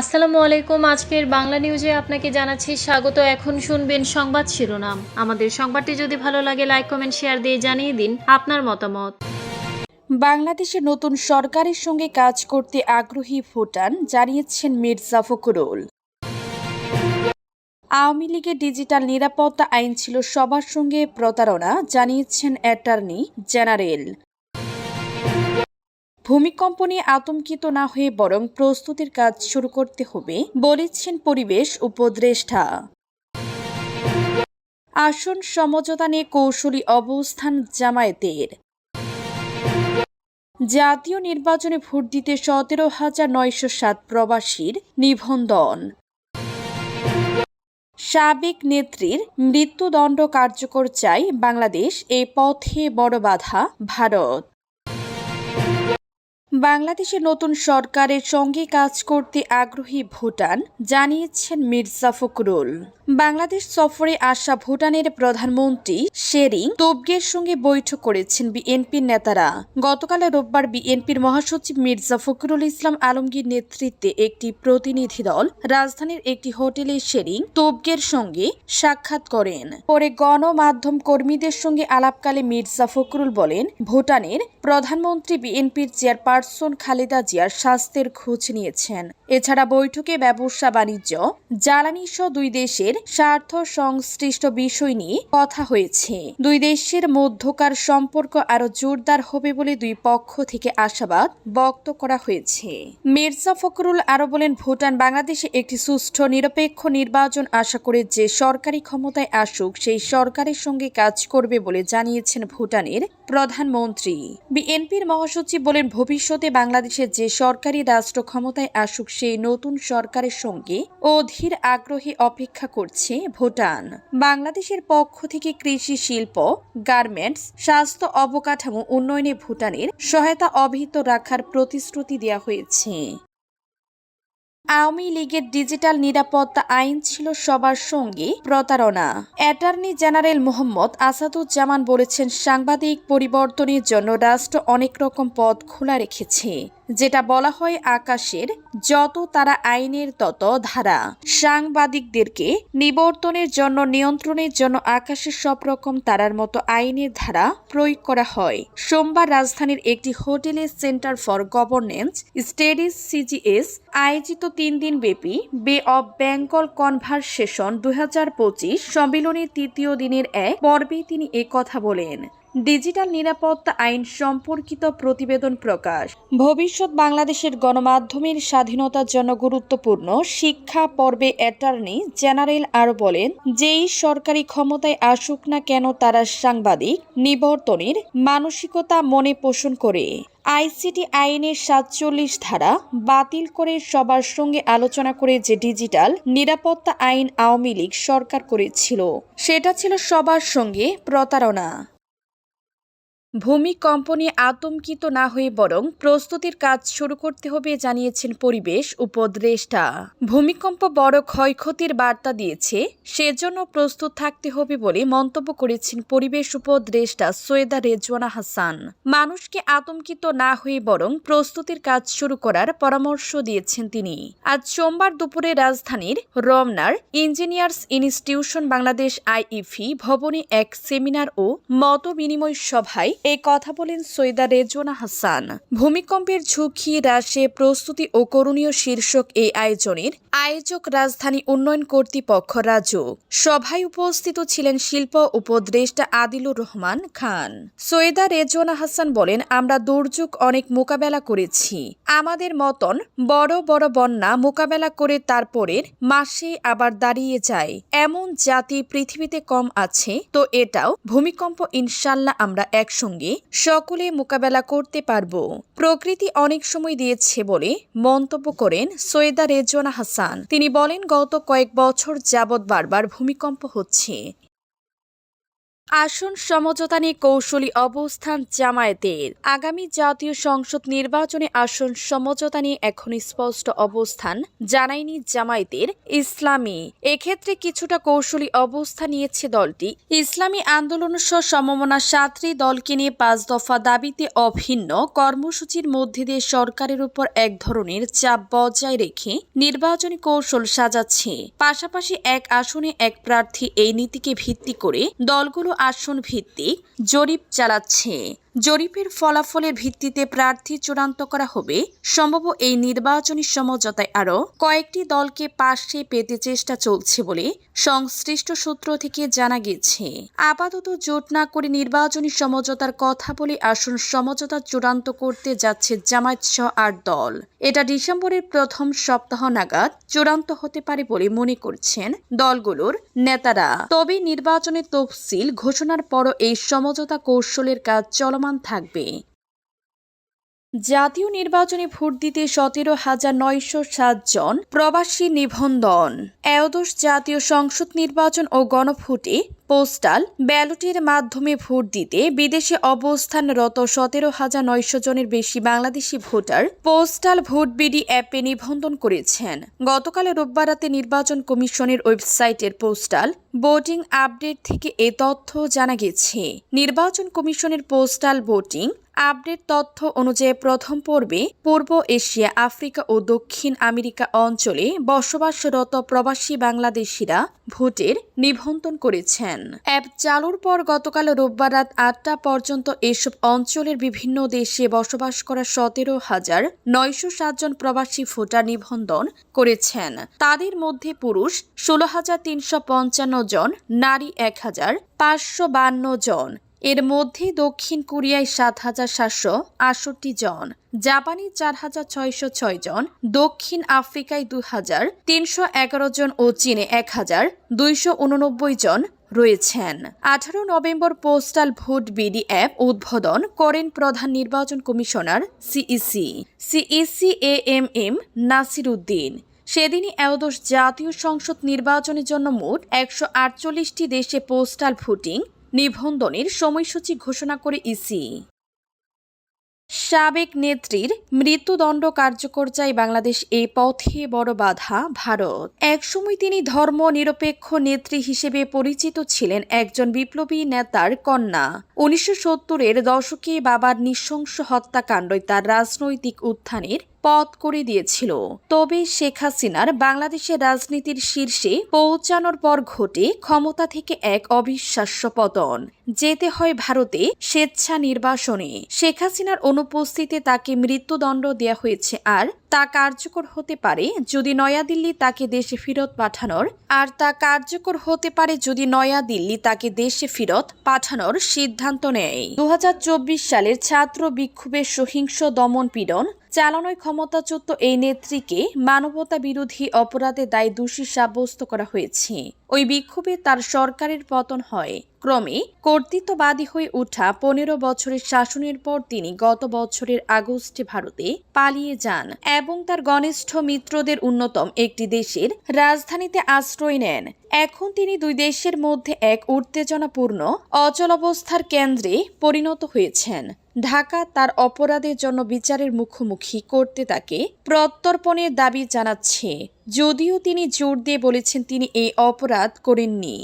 আসসালামু আলাইকুম। আজকের বাংলা নিউজে আপনাকে জানাচ্ছি স্বাগত। এখন শুনবেন সংবাদ শিরোনাম। আমাদের সংবাদটি যদি ভালো লাগে লাইক কমেন্ট শেয়ার দিয়ে জানিয়ে দিন আপনার মতামত। বাংলাদেশে নতুন সরকারের সঙ্গে কাজ করতে আগ্রহী ভুটান, জানিয়েছেন মির্জা ফখরুল। আওয়ামী লীগের ডিজিটাল নিরাপত্তা আইন ছিল সবার সঙ্গে প্রতারণা, জানিয়েছেন অ্যাটর্নি জেনারেল। ভূমিকম্প নিয়ে আতঙ্কিত না হয়ে বরং প্রস্তুতির কাজ শুরু করতে হবে, বলেছেন পরিবেশ উপদেষ্টা। আসন সমঝোতা নিয়ে কৌশলী অবস্থান জামায়াতের। জাতীয় নির্বাচনে ভোট দিতে সতেরো হাজার নয়শো সাত প্রবাসীর নিবন্ধন। সাবেক নেত্রীর মৃত্যুদণ্ড কার্যকর চাই বাংলাদেশ এ পথে বড় বাধা, ভারত। বাংলাদেশের নতুন সরকারের সঙ্গে কাজ করতে আগ্রহী ভুটান, জানিয়েছেন মির্জা ফখরুল। বাংলাদেশ সফরে আসা ভুটানের প্রধানমন্ত্রী শেরিং তোবগের সঙ্গে বৈঠক করেছেন বিএনপির নেতারা। গতকাল রোববার বিএনপির মহাসচিব মির্জা ফখরুল ইসলাম আলমগীর নেতৃত্বে একটি প্রতিনিধি দল রাজধানীর একটি হোটেলে শেরিং তোবগের সঙ্গে সাক্ষাৎ করেন। পরে গণমাধ্যম কর্মীদের সঙ্গে আলাপকালে মির্জা ফখরুল বলেন, ভুটানের প্রধানমন্ত্রী বিএনপির চেয়ারপারসন খালেদা জিয়ার স্বাস্থ্যের খোঁজ নিয়েছেন। এছাড়া বৈঠকে ব্যবসা বাণিজ্য, জ্বালানি সহ দুই দেশের স্বার্থ সংশ্লিষ্ট বিষয় নিয়ে কথা হয়েছে। দুই দেশের মধ্যকার সম্পর্ক আরও জোরদার হবে বলে দুই পক্ষ থেকে আশাবাদ ব্যক্ত করা হয়েছে। মির্জা ফখরুল আরও বলেন, ভুটান বাংলাদেশে একটি সুষ্ঠু নিরপেক্ষ নির্বাচন আশা করে যে সরকারি ক্ষমতায় আসুক, সেই সরকারের সঙ্গে কাজ করবে বলে জানিয়েছেন ভুটানের প্রধানমন্ত্রী। বিএনপির মহাসচিব বলেন ভবিষ্যতে বাংলাদেশে যে সরকারি রাষ্ট্র ক্ষমতায় আসুক, সেই নতুন সরকারের সঙ্গে অধীর আগ্রহে অপেক্ষা করছে ভুটান। বাংলাদেশের পক্ষ থেকে কৃষি শিল্প, গার্মেন্টস, স্বাস্থ্য অবকাঠামো উন্নয়নে ভুটানের সহায়তা অভিহিত রাখার প্রতিশ্রুতি দেওয়া হয়েছে। আওয়ামী লীগের ডিজিটাল নিরাপত্তা আইন ছিল সবার সঙ্গে প্রতারণা। অ্যাটর্নি জেনারেল মোহাম্মদ আসাদুজ্জামান বলেছেন, সাংবাদিক পরিবর্তনের জন্য রাষ্ট্র অনেক রকম পথ খোলা রেখেছে। যেটা বলা হয় আকাশের যত তারা আইনের তত ধারা। সাংবাদিকদেরকে নিবর্তনের জন্য, নিয়ন্ত্রণের জন্য আকাশের সব রকম তারার মতো আইনের ধারা প্রয়োগ করা হয়। সোমবার রাজধানীর একটি হোটেলে centre for governance studies CGS আয়োজিত তিন দিন ব্যাপী বে অব বেঙ্গল কনভারসেশন দুই সম্মেলনের তৃতীয় দিনের এক পর্বে তিনি কথা বলেন। ডিজিটাল নিরাপত্তা আইন সম্পর্কিত প্রতিবেদন প্রকাশ। ভবিষ্যৎ বাংলাদেশের গণমাধ্যমের স্বাধীনতার জন্য গুরুত্বপূর্ণ শিক্ষা পর্বে অ্যাটর্নি জেনারেল আরও বলেন, যেই সরকারি ক্ষমতায় আসুক না কেন তারা সাংবাদিক, নিবর্তনের মানসিকতা মনে পোষণ করে। আইসিটি আইনের সাতচল্লিশ ধারা বাতিল করে সবার সঙ্গে আলোচনা করে যে ডিজিটাল নিরাপত্তা আইন আওয়ামী লীগ সরকার করেছিল, সেটা ছিল সবার সঙ্গে প্রতারণা। ভূমিকম্প নিয়ে আতঙ্কিত না হয়ে বরং প্রস্তুতির কাজ শুরু করতে হবে জানিয়েছেন পরিবেশ উপদেষ্টা। ভূমিকম্প বড় ক্ষয়ক্ষতির বার্তা দিয়েছে, সেজন্য প্রস্তুত থাকতে হবে বলে মন্তব্য করেছেন পরিবেশ উপদেষ্টা সৈয়দা রেজওয়ানা হাসান। মানুষকে আতঙ্কিত না হয়ে বরং প্রস্তুতির কাজ শুরু করার পরামর্শ দিয়েছেন তিনি। আজ সোমবার দুপুরে রাজধানীর রমনার ইঞ্জিনিয়ার্স ইনস্টিটিউশন বাংলাদেশ আইইফি ভবনে এক সেমিনার ও মত বিনিময় সভায় এই কথা বলেন সৈয়দা রেজওয়ানা হাসান। ভূমিকম্পের ঝুঁকি হ্রাসে প্রস্তুতি ও করণীয় শীর্ষক এই আয়োজনের আয়োজক রাজধানী উন্নয়ন কর্তৃপক্ষ রাজু। সভায় উপস্থিত ছিলেন শিল্প উপদেষ্টা আদিলুর রহমান খান। সৈয়দা রেজওয়ানা হাসান বলেন, আমরা দুর্যোগ অনেক মোকাবেলা করেছি। আমাদের মতন বড় বড় বন্যা মোকাবেলা করে তারপরের মাসে আবার দাঁড়িয়ে যায়। এমন জাতি পৃথিবীতে কম আছে, তো এটাও ভূমিকম্প ইনশাল্লাহ আমরা একসঙ্গে সকলে মোকাবেলা করতে পারব। প্রকৃতি অনেক সময় দিয়েছে বলে মন্তব্য করেন সৈয়দা রেজনা হাসান। তিনি বলেন, গত কয়েক বছর যাবৎ বারবার ভূমিকম্প হচ্ছে। আসন সমঝোতা নিয়ে কৌশলী অবস্থান জামায়াতের আগামী জাতীয় সংসদ নির্বাচনে আসন সমঝোতা নিয়ে এখন স্পষ্ট অবস্থান জানায়নি জামায়াতের ইসলামী। এক্ষেত্রে কিছুটা কৌশলী অবস্থান নিয়েছে দলটি। ইসলামী আন্দোলন সহ সমমনা সাতটি দলকে নিয়ে পাঁচ দফা দাবিতে অভিন্ন কর্মসূচির মধ্যে দিয়ে সরকারের উপর এক ধরনের চাপ বজায় রেখে নির্বাচনী কৌশল সাজাচ্ছে। পাশাপাশি এক আসনে এক প্রার্থী এই নীতিকে ভিত্তি করে দলগুলো আসন ভিত্তিক জরিপ চালাচ্ছে। জরিপের ফলাফলের ভিত্তিতে প্রার্থী চূড়ান্ত করা হবে। সম্ভব এই নির্বাচনী সমঝোতায় আরও কয়েকটি দলকে পাশে পেতে চেষ্টা চলছে বলে সংশ্লিষ্ট সূত্র থেকে জানা গেছে। আপাতত জোট না করে নির্বাচনী সমঝোতার কথা বলে আসন সমঝোতা চূড়ান্ত করতে যাচ্ছে জামায়াত সহ আট দল। এটা ডিসেম্বরের প্রথম সপ্তাহ নাগাদ চূড়ান্ত হতে পারে বলে মনে করছেন দলগুলোর নেতারা। তবে নির্বাচনের তফসিল ঘোষণার পরও এই সমঝোতা কৌশলের কাজ চলমান থাকবে। জাতীয় নির্বাচনে ভোট দিতে সতেরো হাজার নয়শো সাতজন প্রবাসী নিবন্ধন। একাদশ জাতীয় সংসদ নির্বাচন ও গণভোটে পোস্টাল ব্যালটের মাধ্যমে ভোট দিতে বিদেশে অবস্থানরত সতেরো হাজার নয়শো জনের বেশি Bangladeshi voter postal vote BD অ্যাপে নিবন্ধন করেছেন। গতকাল রোববার রাতে নির্বাচন কমিশনের ওয়েবসাইটের পোস্টাল ভোটিং আপডেট থেকে এ তথ্য জানা গেছে। নির্বাচন কমিশনের পোস্টাল ভোটিং আপডেট তথ্য অনুযায়ী প্রথম পর্বে পূর্ব এশিয়া, আফ্রিকা ও দক্ষিণ আমেরিকা অঞ্চলে বসবাসরত প্রবাসী বাংলাদেশিরা ভোটের নিবন্ধন করেছেন। অ্যাপ চালুর পর গতকাল রোববার রাত আটটা পর্যন্ত এসব অঞ্চলের বিভিন্ন দেশে বসবাস করা সতেরো হাজার নয়শো সাতজন প্রবাসী ভোটার নিবন্ধন করেছেন। তাদের মধ্যে পুরুষ ষোলো হাজার তিনশো পঞ্চান্ন জন, নারী এক হাজার পাঁচশো বান্ন জন। এর মধ্যে দক্ষিণ কোরিয়ায় সাত হাজার সাতশো আটষট্টি জন, জাপানি চার হাজার ছয়শো ছয় জন, দক্ষিণ আফ্রিকায় দু হাজার তিনশো এগারো জন ও চীনে এক হাজার দুইশো উননব্বই জন রয়েছেন। আঠারো November postal vote BD app উদ্বোধন করেন প্রধান নির্বাচন commissioner CEC. CEC A M M Nasir Uddin. সেদিনই একদশ জাতীয় সংসদ নির্বাচনের জন্য মোট একশো আটচল্লিশটি দেশে পোস্টাল ভোটিং নিবন্ধনের সময়সূচি ঘোষণা করে ইসি। সাবেক নেত্রীর মৃত্যুদণ্ড কার্যকর চাই বাংলাদেশ এই পথে বড় বাধা, ভারত। একসময় তিনি ধর্ম নিরপেক্ষ নেত্রী হিসেবে পরিচিত ছিলেন একজন বিপ্লবী নেতার কন্যা। উনিশশো সত্তরের দশকে বাবার নৃশংস হত্যাকাণ্ডই তার রাজনৈতিক উত্থানের পথ করে দিয়েছিল। তবে শেখ হাসিনার বাংলাদেশের রাজনীতির শীর্ষে পৌঁছানোর পর ঘটে ক্ষমতা থেকে এক অবিশ্বাস্য পতন। যেতে হয় ভারতে স্বেচ্ছা নির্বাসনে শেখ হাসিনার অনুপস্থিতিতে তাকে মৃত্যুদণ্ড দেওয়া হয়েছে আর তা কার্যকর হতে পারে যদি নয়াদিল্লি তাকে দেশে ফেরত পাঠানোর, আর তা কার্যকর হতে পারে যদি নয়াদিল্লি তাকে দেশে ফেরত পাঠানোর সিদ্ধান্ত নেয়। দু হাজার চব্বিশ সালের ছাত্র বিক্ষোভের সহিংস দমন পীড়ন চালানোয় ক্ষমতাচ্যুত এই নেত্রীকে মানবতা বিরোধী অপরাধে দায় দোষী সাব্যস্ত করা হয়েছে। ওই বিক্ষোভে তার সরকারের পতন হয়। ক্রমে কর্তৃত্ববাদী হয়ে ওঠা পনেরো বছরের শাসনের পর তিনি গত বছরের আগস্টে ভারতে পালিয়ে যান এবং তার ঘনিষ্ঠ মিত্রদের অন্যতম একটি দেশের রাজধানীতে আশ্রয় নেন। এখন তিনি দুই দেশের মধ্যে এক উত্তেজনাপূর্ণ, অচল অবস্থার কেন্দ্রে পরিণত হয়েছেন। ঢাকা তার অপরাধের জন্য বিচারের মুখোমুখি করতে তাকে প্রত্যর্পণের দাবি জানাচ্ছে। যদিও তিনি জোর দিয়ে বলেছেন তিনি এই অপরাধ করেননি।